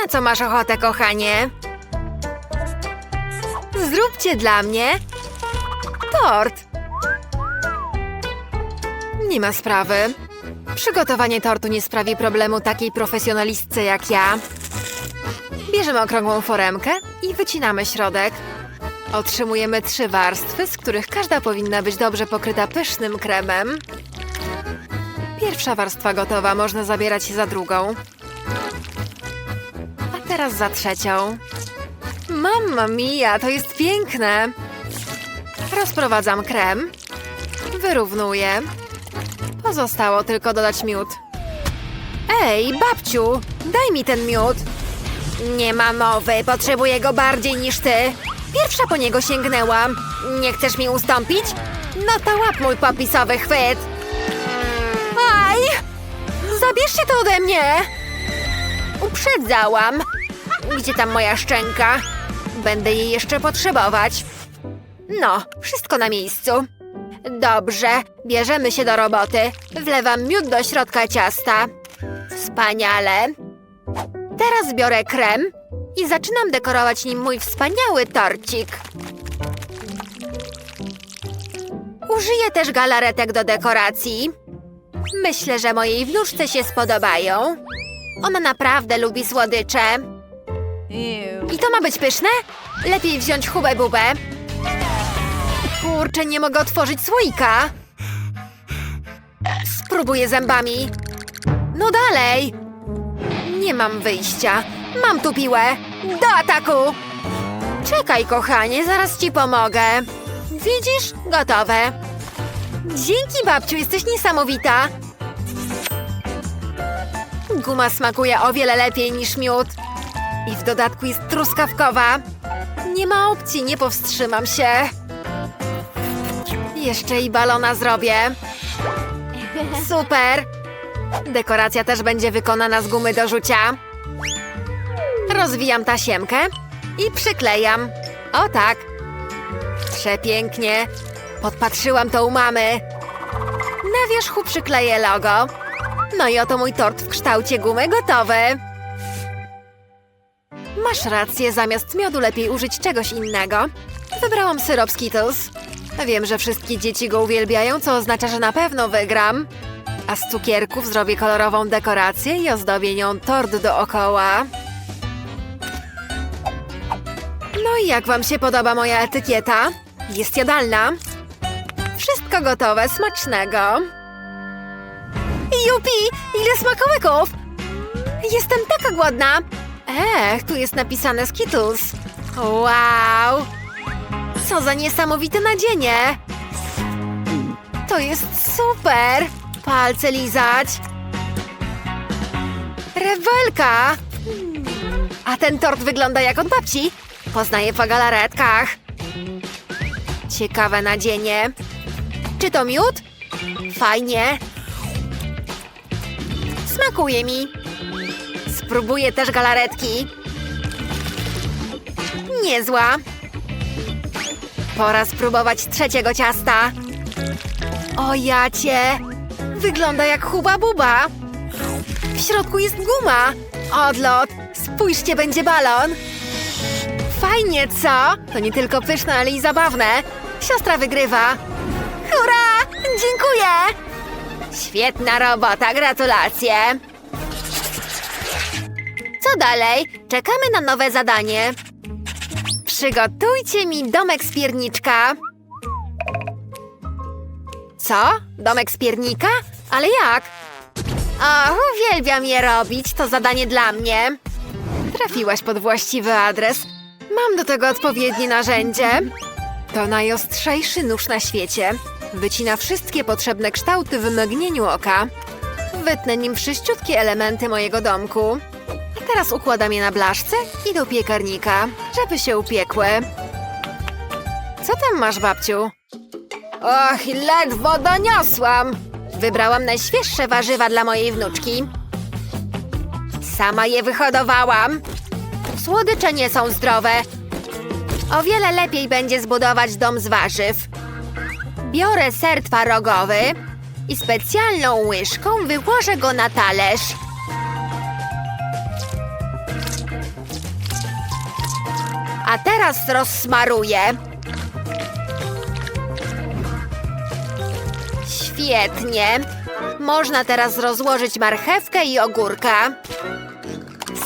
Na co masz ochotę, kochanie? Zróbcie dla mnie tort. Nie ma sprawy. Przygotowanie tortu nie sprawi problemu takiej profesjonalistce jak ja. Bierzemy okrągłą foremkę i wycinamy środek. Otrzymujemy trzy warstwy, z których każda powinna być dobrze pokryta pysznym kremem. Pierwsza warstwa gotowa, można zabierać się za drugą. Teraz za trzecią. Mamma mia, to jest piękne! Rozprowadzam krem. Wyrównuję. Pozostało tylko dodać miód. Ej, babciu, daj mi ten miód. Nie ma mowy, potrzebuję go bardziej niż ty. Pierwsza po niego sięgnęłam. Nie chcesz mi ustąpić? No to łap mój popisowy chwyt. Aj! Zabierzcie to ode mnie! Uprzedzałam. Gdzie tam moja szczęka? Będę jej jeszcze potrzebować. No, wszystko na miejscu. Dobrze, bierzemy się do roboty. Wlewam miód do środka ciasta. Wspaniale. Teraz biorę krem i zaczynam dekorować nim mój wspaniały torcik. Użyję też galaretek do dekoracji. Myślę, że mojej wnuczce się spodobają. Ona naprawdę lubi słodycze. I to ma być pyszne? Lepiej wziąć hubę bubę. Kurczę, nie mogę otworzyć słoika. Spróbuję zębami. No dalej. Nie mam wyjścia. Mam tu piłę. Do ataku! Czekaj, kochanie, zaraz ci pomogę. Widzisz? Gotowe. Dzięki, babciu, jesteś niesamowita. Guma smakuje o wiele lepiej niż miód. I w dodatku jest truskawkowa. Nie ma opcji, nie powstrzymam się. Jeszcze i balona zrobię. Super! Dekoracja też będzie wykonana z gumy do rzucia. Rozwijam tasiemkę i przyklejam. O tak. Przepięknie. Podpatrzyłam to u mamy. Na wierzchu przykleję logo. No i oto mój tort w kształcie gumy gotowy. Masz rację, zamiast miodu lepiej użyć czegoś innego. Wybrałam syrop Skittles. Wiem, że wszystkie dzieci go uwielbiają, co oznacza, że na pewno wygram. A z cukierków zrobię kolorową dekorację i ozdobię nią tort dookoła. No i jak wam się podoba moja etykieta? Jest jadalna. Wszystko gotowe, smacznego. Jupi, ile smakołyków! Jestem taka głodna! Ech, tu jest napisane Skittles. Wow! Co za niesamowite nadzienie! To jest super! Palce lizać! Rewelka! A ten tort wygląda jak od babci. Poznaję po galaretkach. Ciekawe nadzienie. Czy to miód? Fajnie. Smakuje mi. Spróbuję też galaretki. Niezła. Pora spróbować trzeciego ciasta. O jacie! Wygląda jak huba buba. W środku jest guma. Odlot. Spójrzcie, będzie balon. Fajnie, co? To nie tylko pyszne, ale i zabawne. Siostra wygrywa. Hurra! Dziękuję! Świetna robota, gratulacje! Co dalej? Czekamy na nowe zadanie. Przygotujcie mi domek z pierniczka. Co? Domek z piernika? Ale jak? O, uwielbiam je robić, to zadanie dla mnie. Trafiłaś pod właściwy adres. Mam do tego odpowiednie narzędzie. To najostrzejszy nóż na świecie. Wycina wszystkie potrzebne kształty w mgnieniu oka. Wytnę nim wszyściutkie elementy mojego domku. Teraz układam je na blaszce i do piekarnika, żeby się upiekły. Co tam masz, babciu? Och, ledwo doniosłam! Wybrałam najświeższe warzywa dla mojej wnuczki. Sama je wyhodowałam. Słodycze nie są zdrowe. O wiele lepiej będzie zbudować dom z warzyw. Biorę ser twarogowy i specjalną łyżką wyłożę go na talerz. A teraz rozsmaruję. Świetnie. Można teraz rozłożyć marchewkę i ogórka.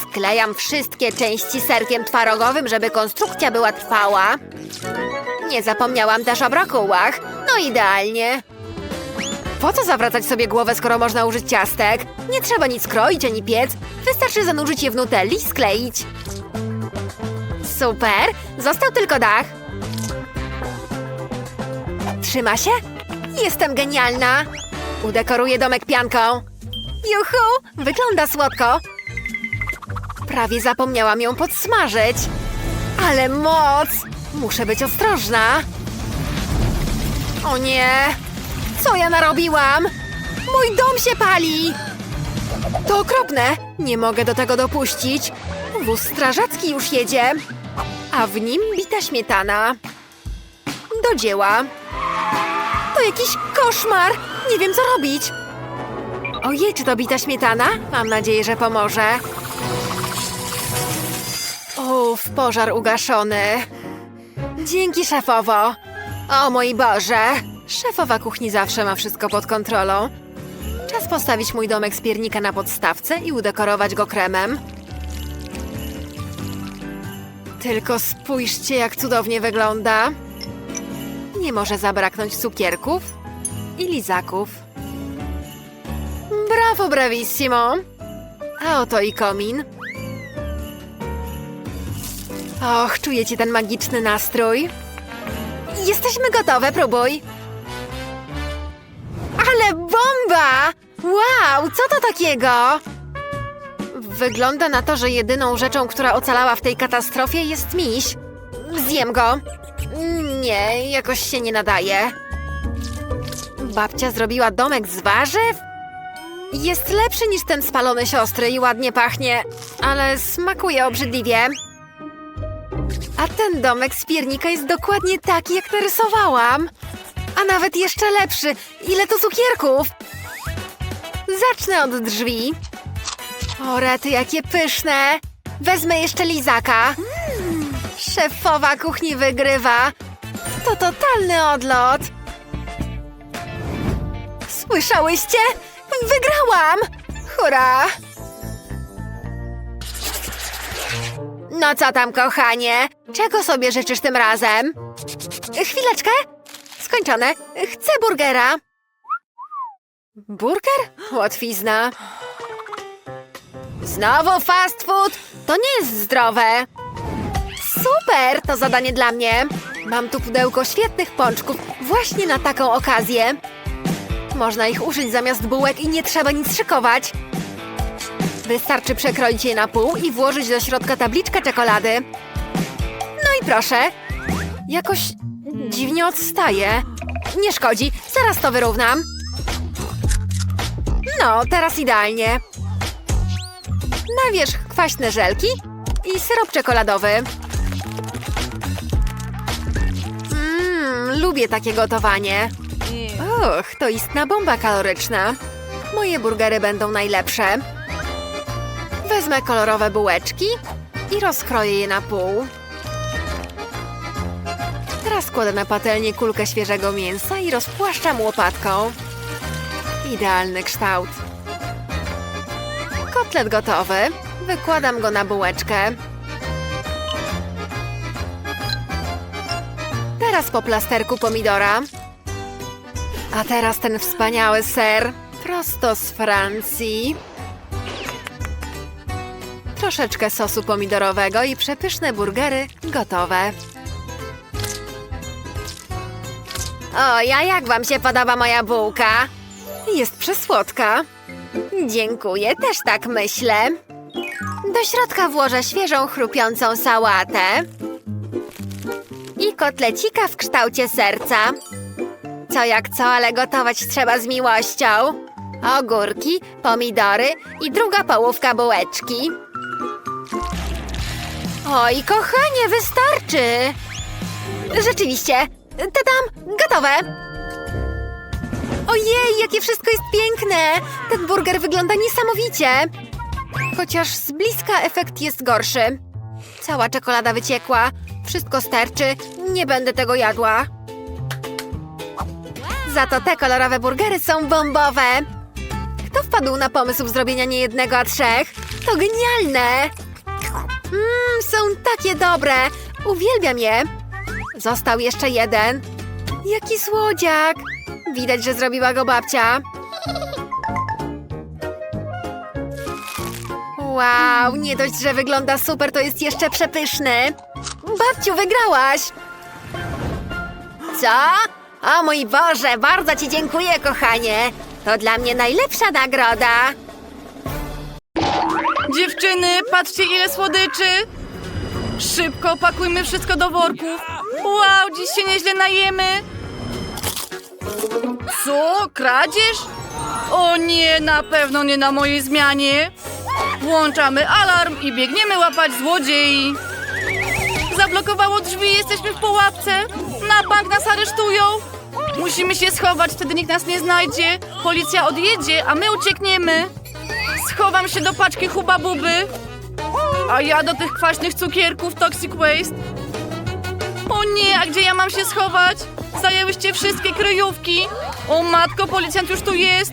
Sklejam wszystkie części serkiem twarogowym, żeby konstrukcja była trwała. Nie zapomniałam też o brokułach. No idealnie. Po co zawracać sobie głowę, skoro można użyć ciastek? Nie trzeba nic kroić ani piec. Wystarczy zanurzyć je w nutelli i skleić. Super! Został tylko dach. Trzyma się? Jestem genialna! Udekoruję domek pianką. Juhu! Wygląda słodko. Prawie zapomniałam ją podsmażyć. Ale moc! Muszę być ostrożna. O nie! Co ja narobiłam? Mój dom się pali! To okropne! Nie mogę do tego dopuścić. Wóz strażacki już jedzie, a w nim bita śmietana. Do dzieła. To jakiś koszmar! Nie wiem, co robić. Ojej, czy to bita śmietana? Mam nadzieję, że pomoże. Uff, pożar ugaszony. Dzięki, szefowo. O mój Boże! Szefowa kuchni zawsze ma wszystko pod kontrolą. Czas postawić mój domek z piernika na podstawce i udekorować go kremem. Tylko spójrzcie, jak cudownie wygląda. Nie może zabraknąć cukierków i lizaków. Brawo, bravissimo! A oto i komin. Och, czujecie ten magiczny nastrój? Jesteśmy gotowe, próbuj! Ale bomba! Wow, co to takiego? Wygląda na to, że jedyną rzeczą, która ocalała w tej katastrofie jest miś. Zjem go. Nie, jakoś się nie nadaje. Babcia zrobiła domek z warzyw? Jest lepszy niż ten spalony siostry i ładnie pachnie, ale smakuje obrzydliwie. A ten domek z piernika jest dokładnie taki, jak narysowałam. A nawet jeszcze lepszy. Ile to cukierków? Zacznę od drzwi. O, rety, jakie pyszne. Wezmę jeszcze lizaka. Szefowa kuchni wygrywa. To totalny odlot. Słyszałyście? Wygrałam! Hurra! No co tam, kochanie? Czego sobie życzysz tym razem? Chwileczkę. Skończone. Chcę burgera. Burger? Łatwizna. Znowu fast food? To nie jest zdrowe. Super, to zadanie dla mnie. Mam tu pudełko świetnych pączków właśnie na taką okazję. Można ich użyć zamiast bułek i nie trzeba nic szykować. Wystarczy przekroić je na pół i włożyć do środka tabliczkę czekolady. No i proszę. Jakoś dziwnie odstaje. Nie szkodzi, zaraz to wyrównam. No, teraz idealnie. Na wierzch kwaśne żelki i syrop czekoladowy. Mmm, lubię takie gotowanie. Och, to istna bomba kaloryczna. Moje burgery będą najlepsze. Wezmę kolorowe bułeczki i rozkroję je na pół. Teraz kładę na patelnię kulkę świeżego mięsa i rozpłaszczam łopatką. Idealny kształt. Kotlet gotowy. Wykładam go na bułeczkę. Teraz po plasterku pomidora. A teraz ten wspaniały ser. Prosto z Francji. Troszeczkę sosu pomidorowego i przepyszne burgery gotowe. O, ja jak wam się podoba moja bułka? Jest przesłodka. Dziękuję, też tak myślę. Do środka włożę świeżą, chrupiącą sałatę. I kotlecika w kształcie serca. Co jak co, ale gotować trzeba z miłością. Ogórki, pomidory i druga połówka bułeczki. Oj, kochanie, wystarczy! Rzeczywiście, tadam, gotowe! Ojej, jakie wszystko jest piękne! Ten burger wygląda niesamowicie! Chociaż z bliska efekt jest gorszy. Cała czekolada wyciekła. Wszystko sterczy. Nie będę tego jadła. Za to te kolorowe burgery są bombowe. Kto wpadł na pomysł zrobienia nie jednego, a trzech? To genialne! Mmm, są takie dobre. Uwielbiam je. Został jeszcze jeden. Jaki słodziak! Widać, że zrobiła go babcia. Wow, nie dość, że wygląda super, to jest jeszcze przepyszny. Babciu, wygrałaś! Co? O mój Boże, bardzo Ci dziękuję, kochanie. To dla mnie najlepsza nagroda. Dziewczyny, patrzcie ile słodyczy! Szybko pakujmy wszystko do worków. Wow, dziś się nieźle najemy. Co? Kradzież? O nie, na pewno nie na mojej zmianie. Włączamy alarm i biegniemy łapać złodziei. Zablokowało drzwi, jesteśmy w pułapce. Na bank nas aresztują. Musimy się schować, wtedy nikt nas nie znajdzie. Policja odjedzie, a my uciekniemy. Schowam się do paczki Huba Buby. A ja do tych kwaśnych cukierków Toxic Waste. O nie, a gdzie ja mam się schować? Zajęłyście wszystkie kryjówki. O matko, policjant już tu jest.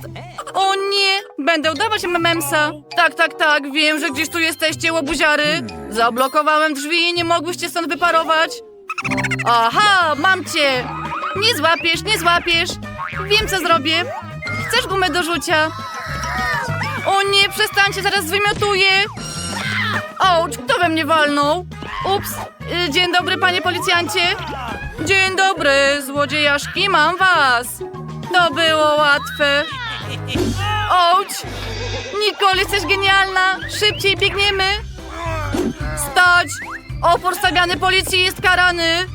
O nie, będę udawać mememsa. Tak, tak, tak, wiem, że gdzieś tu jesteście, łobuziary. Zablokowałem drzwi i nie mogłyście stąd wyparować. Aha, mam cię. Nie złapiesz, nie złapiesz. Wiem, co zrobię. Chcesz gumę do rzucia? O nie, przestańcie, zaraz zwymiotuję! Ouch, kto we mnie walnął? Ups, y, dzień dobry, panie policjancie. Dzień dobry, złodziejaszki, mam was. To było łatwe. Ouch! Nicole, jesteś genialna! Szybciej biegniemy! Stać! Opór stawiany policji jest karany!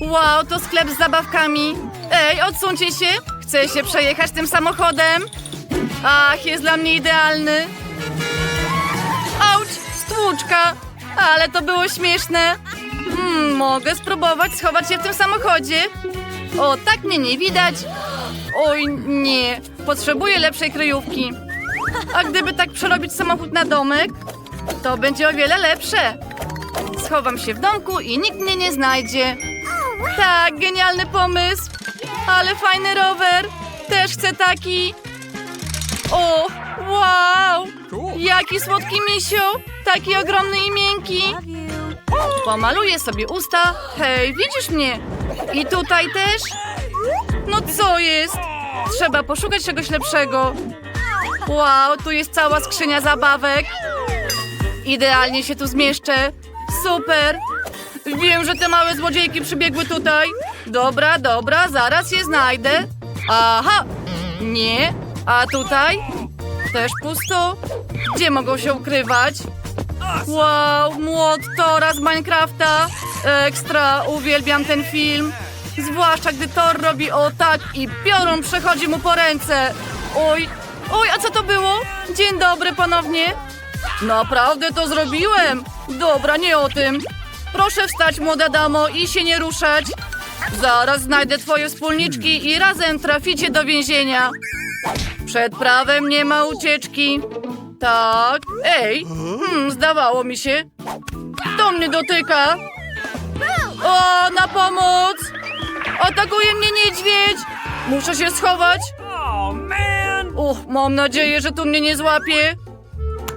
Wow, to sklep z zabawkami. Ej, odsuńcie się. Chcę się przejechać tym samochodem. Ach, jest dla mnie idealny. Stłuczka. Ale to było śmieszne. Hmm, mogę spróbować schować się w tym samochodzie. O, tak mnie nie widać. Oj, nie. Potrzebuję lepszej kryjówki. A gdyby tak przerobić samochód na domek, to będzie o wiele lepsze. Schowam się w domku i nikt mnie nie znajdzie. Tak, genialny pomysł. Ale fajny rower. Też chcę taki. Jaki słodki misio. Taki ogromny i miękki. Pomaluję sobie usta. Hej, widzisz mnie? I tutaj też? No co jest? Trzeba poszukać czegoś lepszego. Wow, tu jest cała skrzynia zabawek. Idealnie się tu zmieszczę. Super. Wiem, że te małe złodziejki przybiegły tutaj. Dobra, dobra, zaraz je znajdę. Aha, nie. A tutaj? Też pusto. Gdzie mogą się ukrywać? Wow, młot Tora z Minecrafta. Ekstra, uwielbiam ten film. Zwłaszcza gdy Thor robi o tak i piorun przechodzi mu po ręce. Oj, oj, a co to było? Dzień dobry ponownie. Naprawdę to zrobiłem. Dobra, nie o tym. Proszę wstać, młoda damo, i się nie ruszać. Zaraz znajdę twoje wspólniczki i razem traficie do więzienia. Przed prawem nie ma ucieczki. Tak. Ej, hmm, zdawało mi się. Kto mnie dotyka? O, na pomoc! Atakuje mnie niedźwiedź! Muszę się schować. Uch, mam nadzieję, że tu mnie nie złapie.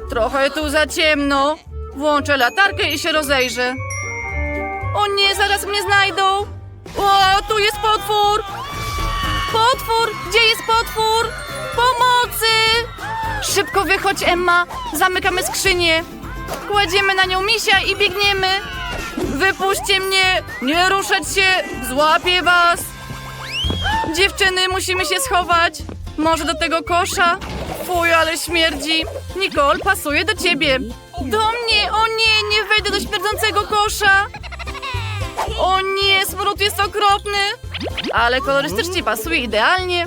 Trochę tu za ciemno. Włączę latarkę i się rozejrzę. O nie, zaraz mnie znajdą. O, tu jest potwór. Potwór! Gdzie jest potwór? Pomocy! Szybko wychodź, Emma. Zamykamy skrzynię. Kładziemy na nią misia i biegniemy. Wypuśćcie mnie! Nie ruszać się! Złapię was! Dziewczyny, musimy się schować. Może do tego kosza? Fuj, ale śmierdzi. Nicole, pasuje do ciebie. Do mnie! O nie, nie wejdę do śmierdzącego kosza! O nie, smród jest okropny! Ale kolorystycznie pasuje idealnie.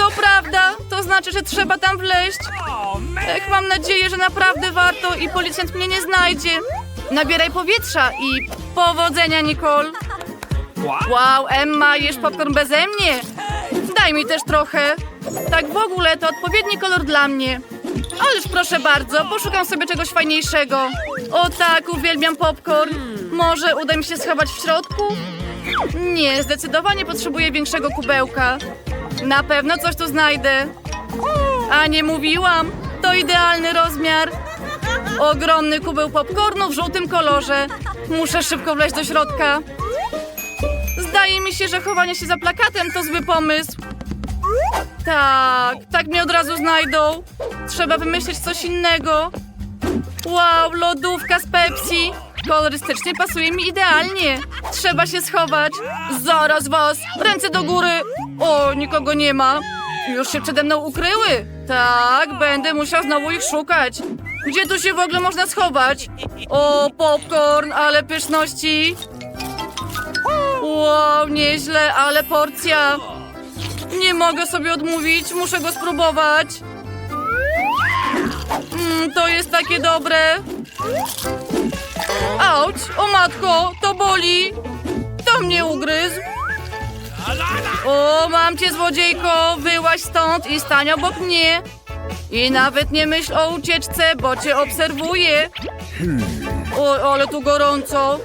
To prawda, to znaczy, że trzeba tam wleźć. Ech, mam nadzieję, że naprawdę warto i policjant mnie nie znajdzie. Nabieraj powietrza i powodzenia, Nicole. Wow, Emma, jesz popcorn beze mnie? Daj mi też trochę. Tak w ogóle to odpowiedni kolor dla mnie. Ależ proszę bardzo, poszukam sobie czegoś fajniejszego. O tak, uwielbiam popcorn. Może uda mi się schować w środku? Nie, zdecydowanie potrzebuję większego kubełka. Na pewno coś tu znajdę. A nie mówiłam, to idealny rozmiar. Ogromny kubeł popcornu w żółtym kolorze. Muszę szybko wleźć do środka. Zdaje mi się, że chowanie się za plakatem to zły pomysł. Tak, tak mnie od razu znajdą. Trzeba wymyślić coś innego. Wow, lodówka z Pepsi. Kolorystycznie pasuje mi idealnie. Trzeba się schować. Zaraz was. Ręce do góry. O, nikogo nie ma. Już się przede mną ukryły. Tak, będę musiał znowu ich szukać. Gdzie tu się w ogóle można schować? O, popcorn, ale pyszności. Wow, nieźle, ale porcja. Nie mogę sobie odmówić, muszę go spróbować. Mm, to jest takie dobre. Auć, o matko, to boli. To mnie ugryzł. O, mam cię, złodziejko, wyłaź stąd i stań obok mnie. I nawet nie myśl o ucieczce, bo cię obserwuję. O, ale tu gorąco.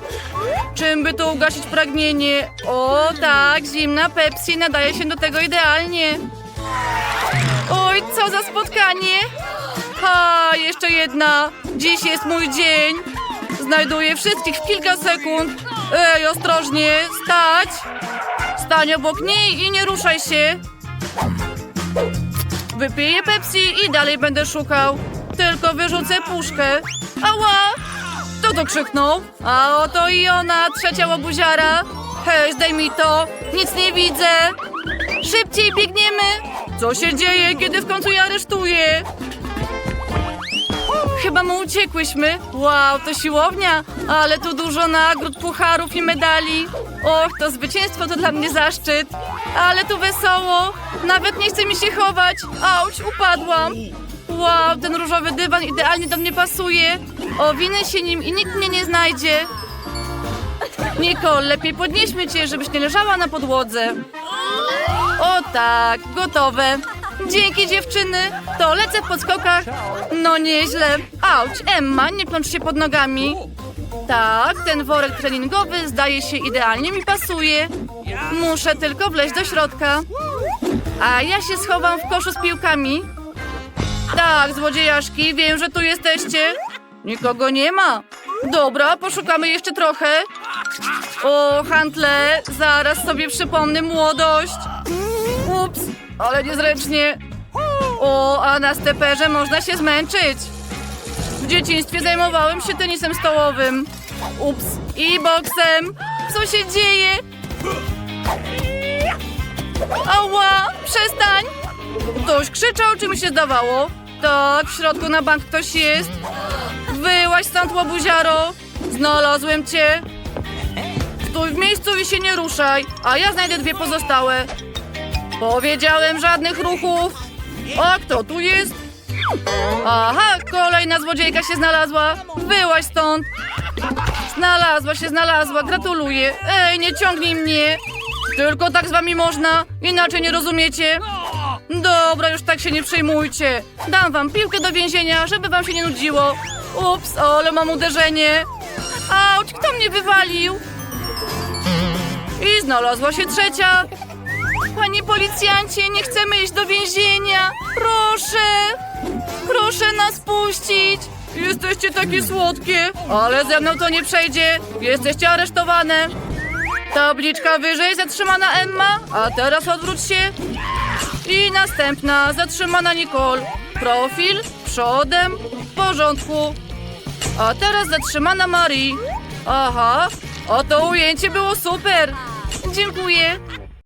Czym by to ugasić pragnienie? O, tak, zimna Pepsi nadaje się do tego idealnie. Oj, co za spotkanie! Ha, jeszcze jedna. Dziś jest mój dzień. Znajduję wszystkich w kilka sekund. Ej, ostrożnie, stać. Stań obok niej i nie ruszaj się. Wypiję Pepsi i dalej będę szukał. Tylko wyrzucę puszkę. Ała! Kto to krzyknął? A oto i ona, trzecia łobuziara. Hej, zdejmij to. Nic nie widzę. Szybciej biegniemy. Co się dzieje, kiedy w końcu je aresztuję? Chyba mu uciekłyśmy. Wow, to siłownia, ale tu dużo nagród, pucharów i medali. Och, to zwycięstwo to dla mnie zaszczyt. Ale tu wesoło. Nawet nie chce mi się chować. Auć, upadłam. Wow, ten różowy dywan idealnie do mnie pasuje. Owinę się nim i nikt mnie nie znajdzie. Nicole, lepiej podnieśmy cię, żebyś nie leżała na podłodze. O tak, gotowe. Dzięki dziewczyny. To lecę w podskokach. No nieźle. Auć, Emma, nie plącz się pod nogami. Tak, ten worek treningowy zdaje się idealnie mi pasuje. Muszę tylko wleźć do środka. A ja się schowam w koszu z piłkami. Tak, złodziejaszki, wiem, że tu jesteście. Nikogo nie ma. Dobra, poszukamy jeszcze trochę. O, Hantle, zaraz sobie przypomnę młodość. Ups, ale niezręcznie. O, a na steperze można się zmęczyć. W dzieciństwie zajmowałem się tenisem stołowym. Ups, i boksem. Co się dzieje? Ała, przestań! Ktoś krzyczał, czy mi się zdawało? Tak, w środku na bank ktoś jest. Wyłaź stąd, łobuziaro. Znalazłem cię. Stój w miejscu i się nie ruszaj, a ja znajdę dwie pozostałe. Powiedziałem żadnych ruchów. A kto tu jest? Aha, kolejna złodziejka się znalazła. Wyłaź stąd. Znalazła się, znalazła. Gratuluję. Ej, nie ciągnij mnie. Tylko tak z wami można, inaczej nie rozumiecie. Dobra, już tak się nie przejmujcie. Dam wam piłkę do więzienia, żeby wam się nie nudziło. Ups, ale mam uderzenie. Auć, kto mnie wywalił? I znalazła się trzecia. Panie policjancie, nie chcemy iść do więzienia. Proszę, proszę nas puścić. Jesteście takie słodkie, ale ze mną to nie przejdzie. Jesteście aresztowane. Tabliczka wyżej, zatrzymana Emma, a teraz odwróć się. I następna, zatrzymana Nicole. Profil, przodem, w porządku. A teraz zatrzymana Marie. Aha, oto ujęcie było super. Dziękuję.